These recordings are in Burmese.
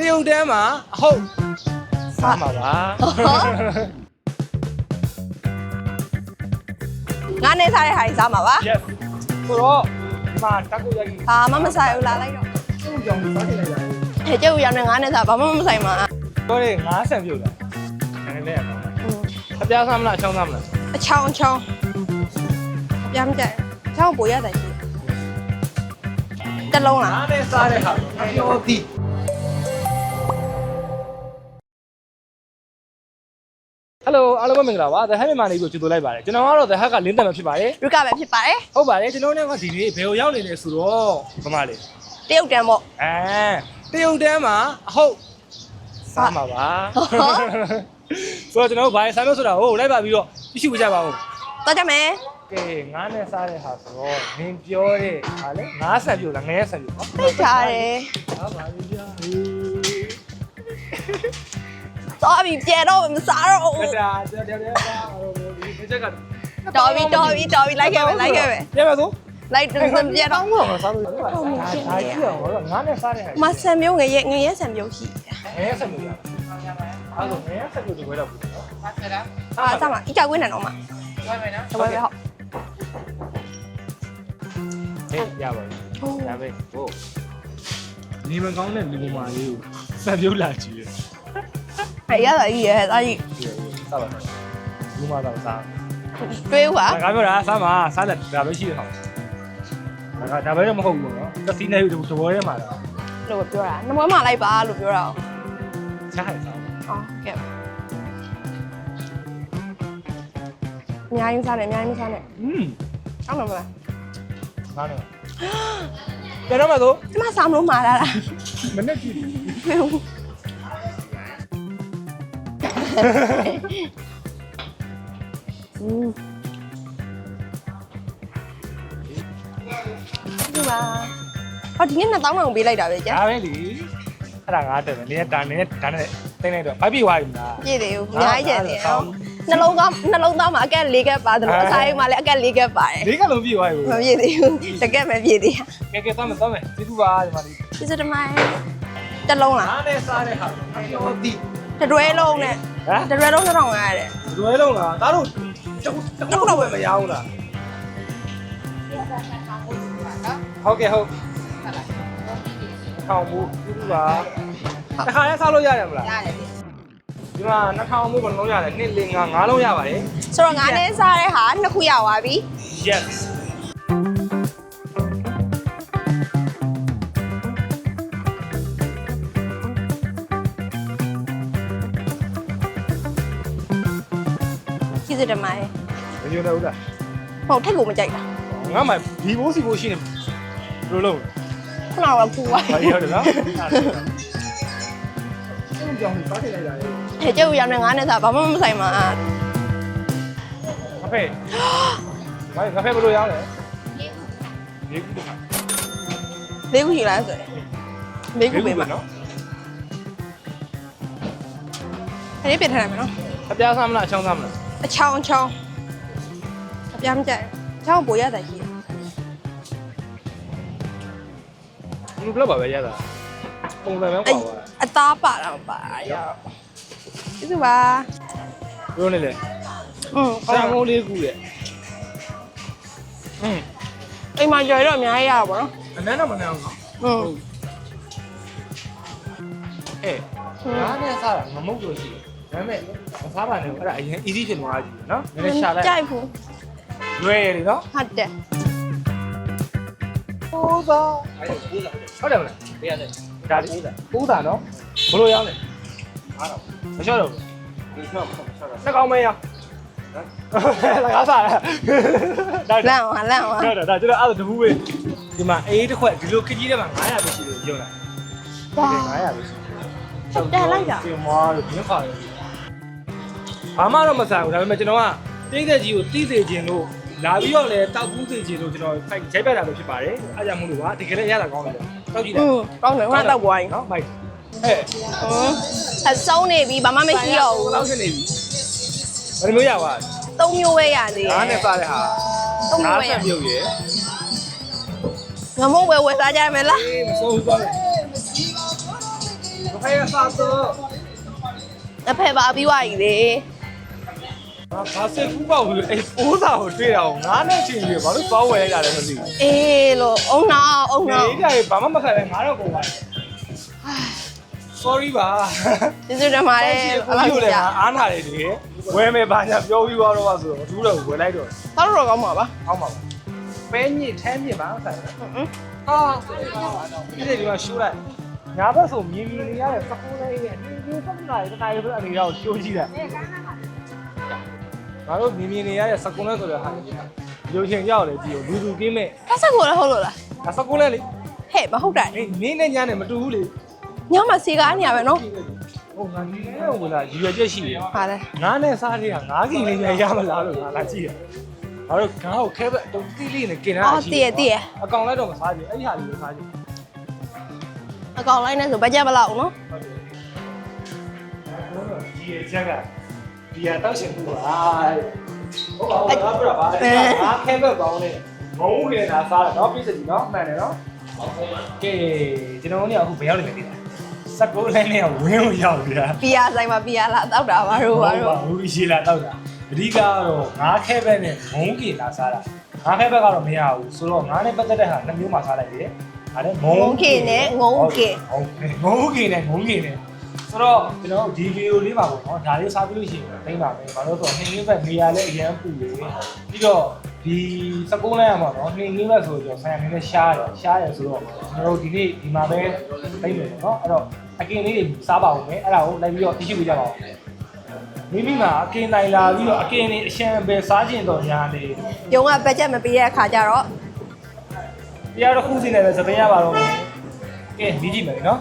တရုတ်တန်းမှာအဟုတ်စားမှာပါငါနဲ့စားတဲ့ဟာကြီးစားမှာပါ yes ဆိုတော့ဒီမှာတက်ကိုရိုက်ကြီးဘာမှမဆိုင်ဘူးလာလိုက်တော့သူ့ကြောင့်စားနေလိုက်တာဟဲ့ကျုပ်ရောက်နေငါနဲ့စားဘာမှမဆိုင်မှာတော့လေငါးဆန်ပြုတ်တာနည်းနည်းလေးအကောင်းအပြားစားမလားအချောင်းစားမလားအချောင်းချောင်းပြမ်းကြချောင်းပိုရတဲ့ရှိတစ်လုံးလားငါးနဲ့စားတဲ့ဟာအပြောသည် ဟယ်လိုအားလုံးပဲမင်္ဂလာပါ The Hack မြန်မာနေပြီးကြိုဆိုလိုက်ပါတယ်ကျွန်တော်ကတော့ The Hack ကလင်းတက်မှာဖြစ်ပါတယ်ရုကပဲဖြစ်ပါတယ်ဟုတ်ပါတယ်ကျွန်တော်တို့ကဒီနေ့ဘယ်ကိုရောက်နေလဲဆိုတော့ဘာမှလေတရုတ်တန်ပေါ့အဲတရုတ်တန်းမှာအဟုတ်စားမှာပါဟုတ်ဆိုတော့ကျွန်တော်တို့ဘာလဲစားလို့ဆိုတာဟိုလိုက်ပါပြီးတော့ကြည့်ရှုကြပါဦးတော့ကြမယ်ကဲငါးနဲ့စားတဲ့ဟာဆိုတော့နင်ပြောတဲ့ဟာလေငါးဆန်ပြိုလားငရဲဆန်ပြိုနော်သိချာတယ်ဟာပါပြီကြာဟေး သွားပြီပြန်တော့မစားတော့ဘူးကတာတော်တော်တော်ဒီဒီချက်ကတော်ပြီတော်ပြီတော်ပြီလိုက်ခဲ့ပဲလိုက်ခဲ့ပဲပြန်ပါစို့လိုက်ပြန်တော့တောင်းမှာစားလို့ဒါဒါကြည့်အောင်ငါးနဲ့စားတဲ့ဟာမဆန်မျိုးငရဲငရဲဆန်မျိုးရှိငရဲဆန်ပြိုရအဲ့တော့ငရဲဆန်ပြိုဒီဝဲတော့ဘူးနော်အာစားမှာအကြောက်ဝင်းနေတော့မှာဝဲမယ်နော်တဝဲပဲဟုတ်ဟေးရပါပြီဒါပဲဟိုနေမကောင်းတဲ့လူမာလေးကိုဆန်ပြိုလာကြည့်ရ 哎呀，大姨，大姨，စားပါဘူးမသားစား追我啊！ငါပြောတာစားမှာစားလက်ဒါပဲရှိတယ်ဟောငါဒါပဲတော့မဟုတ်ဘူးနော်သတိနဲ့ယူသဘောထဲမှာလားလို့ပြောတာနှမမလိုက်ပါလို့ပြောတာ哦စားရစားဟုတ်ကဲ့အများကြီးစားတယ်အများကြီးမစားနဲ့อืมဟုတ်မှာမလားစားတယ်ပြန်တော့မှာသို့ကျမစားမလို့မာလာတာမနေ့က မဟုတ်ဘူး ဒီမှာဟောဒီနေ့2000လောက်ပေးလိုက်တာပဲကြာဒါပဲလीအဲ့ဒါငါတက်တယ်နင်းဒါနင်းဒါနဲ့တင်းလိုက်တော့ဘိုက်ပြေသွားပြီမလားပြည့်တယ်ဦးအများကြီးကျန်တယ်အောင်နှလုံးသားနှလုံးသားမှာအကက်၄ကက်ပါတယ်လို့အစားအိမ်မှာလည်းအကက်၄ကက်ပါတယ်လေးကလုံးပြေသွားပြီမပြည့်သေးဘူးတကက်ပဲပြည့်သေးတာကဲကဲသွားမယ်သွားမယ်ကျေးဇူးပါဒီမှာလေးဒီစတမိုင်းတစ်လုံးလားငါနဲ့စားတဲ့ဟာအပြောသည်တစ်တွဲလုံးနဲ့ ဟမ်တစ်တွဲလုံး2500တဲ့လွယ်လုံးလားဒါတို့တခုတော့ပဲမရဘူးလားဟုတ်ကဲ့ဟုတ်ထောင်မှုပြုစုပါတခါလဲစားလို့ရတယ်မလားရတယ်ဒီမှာနှထောင်မှုဘယ်လုံးရတယ်နှစ်လေးငါငါးလုံးရပါတယ်ဆိုတော့ငါနဲ့စားတဲ့ဟာနှစ်ခုရသွားပြီ yes ဒီစတမိုင်းမယုံတော့ဘူးလားဟုတ်ထက်ကိုမကြိုက်တာငါမှဒီဘိုးစီဘိုးရှိနေဘယ်လိုလုပ်ခုနကပူသွားဘာရရလားအဲ့ကြောင့်စားထည့်လိုက်တာလေဟဲ့ကျုပ်ရောက်နေငါနဲ့စားဘာမှမဆိုင်မှာခဖဲဘာခဖဲဘယ်လိုရောင်းလဲဒီကူတခါလေးခုရှိလားဆိုရင်လေးခုပေးမှာနော်ခလေးပြထားရမယ်နော်အပြားစားမလားအချောင်းစားမလား အချောင်းအချောင်းအပြားမကြိုက်ဘူးအချောင်းပိုရတာရှိတယ်ဒီဘလောက်ပါပဲရတာပုံစံပဲကွာပါအသားပါတာမပါရကျေးဇူးပါပြောနေလေဟုတ်ဆရာမိုးလေးကူလေอืมအိမ်မှာကြွယ်တော့အများကြီးရတာပေါ့နော်အနမ်းတော့မနမ်းဘူးဟုတ်အေးငါးနဲ့စားတာမမုတ်လို့ရှိတယ် ဒါပေမဲ့မစားပါနဲ့အဲ့ဒါအရင် easy ဖြစ်သွားကြည့်နော်နည်းနည်းရှာလိုက်ကြိုက်ဘူးလွယ်ရတယ်နော်ဟုတ်တယ်ဟိုးသားအဲ့ဒါကူးတာဟုတ်တယ်မလားတရားတယ်ဒါကူးတာကူးတာနော်ဘလို့ရောင်းလဲအားတော့မလျှော့တော့ဘူးဒီမှာမလျှော့တော့နှစ်ကောင်မရဟမ်လာကားစားဒါလန့်အောင်လန့်အောင်ဟုတ်တယ်ဒါကျွန်တော်အဲ့ဒါတပူးပဲဒီမှာအေးတစ်ခွက်ဒီလိုခကြီးထဲမှာ900ပဲရှိလို့ရုံလိုက်ဝါ900ပဲရှိဟုတ်တယ်လိုက်တာပြင်မာလို့ပြင်းခါတယ် ဘာမှတော့မဆိုင်ဘူးဒါပေမဲ့ကျွန်တော်ကတင်းသက်ကြီးကိုတီးစေခြင်းလို့လာပြီးတော့လည်းတောက်ကူးစေခြင်းလို့ကျွန်တော်ဖိုက်ရိုက်ပြတာလို့ဖြစ်ပါတယ်အားကြောင့်မို့လို့ပါတကယ်လည်းရတာကောင်းတယ်တောက်ကြည့်လိုက်ဟုတ်ကောင်းတယ်ဟိုကတောက်ပွားရင်နော်မိုက်ဟဲ့ဟုတ်အစုံနေပြီဘာမှမရှိတော့ဘူးတောက်ဖြစ်နေပြီဘယ်လိုမျိုးရပါသုံးမျိုးပဲရသေးတယ်ဒါနဲ့စားတဲ့ဟာသုံးမျိုးပဲရပြုတ်ရယ်ငမုံဝယ်ဝယ်စားကြမယ်လားအေးမစိုးဘူးပါဘူးဘယ်ရစားတော့အဖေပါပြီးွားရည်လေ ဘာစစ်ကူပေါ့ဘူးအဲ့ပိုးစာကိုတွေ့တာကိုငါးနဲ့ချင်းကြီးဘာလို့ပေါင်းဝယ်လိုက်တာလဲမသိဘူးအေးလို့အုံနာအုံနာဒီကြိဘာမှမခံလဲငါတော့ကုန်ပါ sorry ပါကျေးဇူးတင်ပါတယ်ဘယ်လိုလဲငါအားနာတယ်ဒီဝယ်မယ်ဘာညာပြောပြီးသွားတော့ပါဆိုတော့သူတို့ဝယ်လိုက်တော့တောက်တော့ကောင်းမှာပါအောက်ပါပဲညစ်ထဲမြစ်ပါဆိုင်ဟွန်းဟာဒီလေဒီမှာရှိုးလိုက်ညာဘက်ဆိုမြင်မြင်နေရတဲ့စကူလေးရဲ့ဒီဒီဆက်လာတဲ့တိုင်းဆိုအနေတော့ရှိုးကြည့်တယ် ငါတို့မြင်မြင်နေရတဲ့စကူလေးဆိုတဲ့ဟာရုပ်ရှင်ရောက်တယ်ဒီကိုလူလူကင်းမဲ့ဖက်ဆက်ကိုလည်းဟုတ်လို့လားဒါစကူလေးလေဟဲ့မဟုတ်တာအေးနင်းနဲ့ညာနဲ့မတူဘူးလေညမှာစီကားနေရပဲနော်ဟိုငါနင်းနဲ့ဝင်လာရွယ်ချက်ရှိတယ်ဟာလေငါးနဲ့စားတွေကငါးကီလေးနဲ့ရမလားလို့ငါလာကြည့်တယ်ငါတို့ငါ့ကိုခဲဘက်တုံးတိလေးနဲ့กินတာအော်တည့်ရတည့်ရအကောင်လိုက်တော့မစားကြည့်အဲ့ဒီဟာလေးကိုစားကြည့်အကောင်လိုက်နေဆိုဘတ်ဂျက်ဘယ်လောက်နော်ဒီရဲ့ချက်က ဒီဟာတောက်ရှင်ဘူးပါဟုတ်ပါဘူးငါပြတာပါငါခဲဘက်ကောင်းနဲ့မုံဦးနေတာစားတာနော်ပြည့်စည်နော်မှန်တယ်နော်ဟုတ်ပါဘူးကဲကျွန်တော်တို့ကအခုဘယ်ရောက်နေလဲသိလား19လမ်းနဲ့ဝင်းကိုရောက်ပြီလားပီယာဆိုင်မှာပီယာလာတောက်တာပါတို့ပါတို့ဟုတ်ပါဘူးရေလာတောက်တာအဓိကတော့ငါခဲဘက်နဲ့မုံကေလာစားတာငါခဲဘက်ကတော့မရဘူးဆိုတော့ငါနဲ့ပတ်သက်တဲ့ဟာနှစ်မျိုးမှစားလိုက်တယ်အဲ့ဒါမုံကေနဲ့ငုံကေငုံကေနဲ့ငုံကေနဲ့ ဆိုတော့ကျွန်တော်ဒီဗီဒီယိုလေးပါပေါ့နော်ဒါလေးစားပြီးလို့ရှိရင်သိပါမယ်ဘာလို့ဆိုတော့နှင်းင်းဘက်နေရာလည်းအရင်ပူတယ်ပြီးတော့ဒီစကုန်းလိုက်ရမှာနော်နှင်းင်းဘက်ဆိုတော့ဆန်ရနေနဲ့ရှားတယ်ရှားတယ်ဆိုတော့ကျွန်တော်တို့ဒီနေ့ဒီမှာပဲသိမယ်ပေါ့နော်အဲ့တော့အကင်လေးတွေစားပါဦးမယ်အဲ့ဒါကိုလိုက်ပြီးတော့သိရှိပေးကြပါဦးမိမိမှာအကင်နိုင်လာပြီးတော့အကင်လေးအရှံပဲစားကျင်တော့ညာလေရုံကဘတ်ဂျက်မပေးတဲ့အခါကျတော့တရားတစ်ခုစီနဲ့ပဲသပင်းရပါတော့မယ်ကဲဒီကြည့်မယ်နော်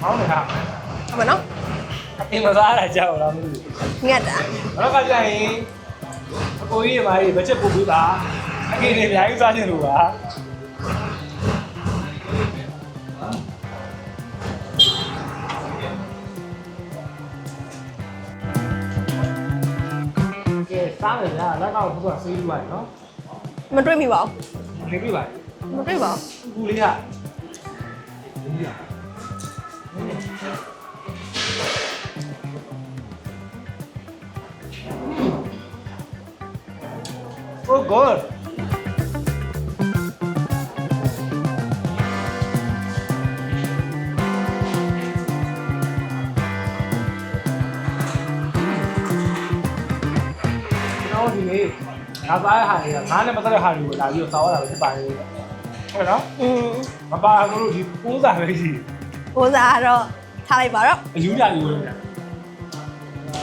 ဟောင်းနေတာဟုတ်မနော်အင်မစားရကြောက်လားမသိဘူးငတ်တာနောက်ကကြရင်အကိုကြီးတွေမာကြီးဘတ်ချက်ပို့ပေးပါအကေတွေအများကြီးစားချင်လို့ပါကဲစားမယ်ဗျာလက်ကောက်ဘုရားဆေးပြီးပါနော်မတွေ့မိပါဘူးနေပြီပါ မတွေ့ပါဘူးကူလေးကโอ้ god ကျွန်တော်ဒီနေ့ငါစားရဟာတွေကငါနဲ့ပတ်သက်တဲ့ဟာတွေကိုလာပြီးတော့စားရတာပဲဖြစ်ပါတယ် ဟုတ်နော် อืม မပါဘူးလို့ဒီပိုးစားပဲရှိ ဘိုးစားကတော့ထားလိုက်ပါတော့ အယူကြယူလို့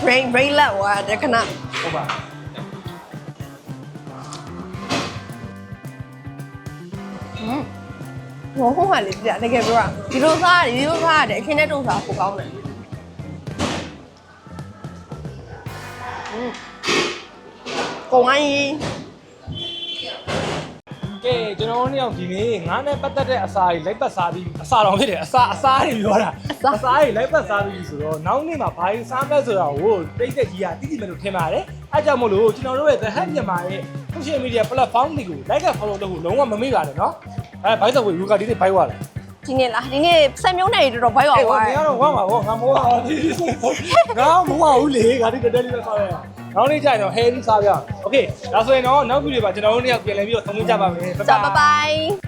brain brain လက်ဝါတခဏ ဟုတ်ပါ อืมဟိုဟိုဟာလေးပြတကယ်ပြောတာဒီလိုစားရတယ်ဒီလိုစားရတယ်အခင်းနဲ့တုံစားပိုကောင်းတယ်อืมကိုဝိုင်း ကဲကျွန်တော်တို့နှစ်ယောက်ဒီနေ့ငါနဲ့ပတ်သက်တဲ့အစာတွေလိုက်ပတ်စားပြီးအစာတော်ဖြစ်တယ်အစာအစာတွေပြောတာအစာတွေလိုက်ပတ်စားပြီးဆိုတော့နောက်နေ့မှာဘာကြီးစားမဲ့ဆိုတာကိုတိတ်တက်ကြီးကတိတိမဲ့လို့ထင်ပါတယ်အဲကြောင့်မို့လို့ကျွန်တော်တို့ရဲ့ The Hub မြန်မာရဲ့ social media platform တွေကို like and follow လုပ်ဖို့လုံးဝမမေ့ပါနဲ့နော်အဲဘိုက်တော့ဝေလူကဒီနေ့ဘိုက်သွားတယ်ဒီနေ့လားဒီနေ့ဆက်မျိုးနေတော်တော်ဘိုက်အောင်အေးသွားငါတယ်တော့ဝမ်းပါဘောငါမောပါငါမောပါဘူးလေငါဒီတက်တက်လေးပဲစားရနောက်နေ့ကျရင်တော့ hair စားပြ โอเคဒါဆိုရင်တော့နောက်ဗီဒီယိုမှာကျွန်တော်တို့နှစ်ယောက်ပြန်လည်ပြီးတော့ဆုံတွေ့ကြပါမယ်ဘိုင်ဘိုင်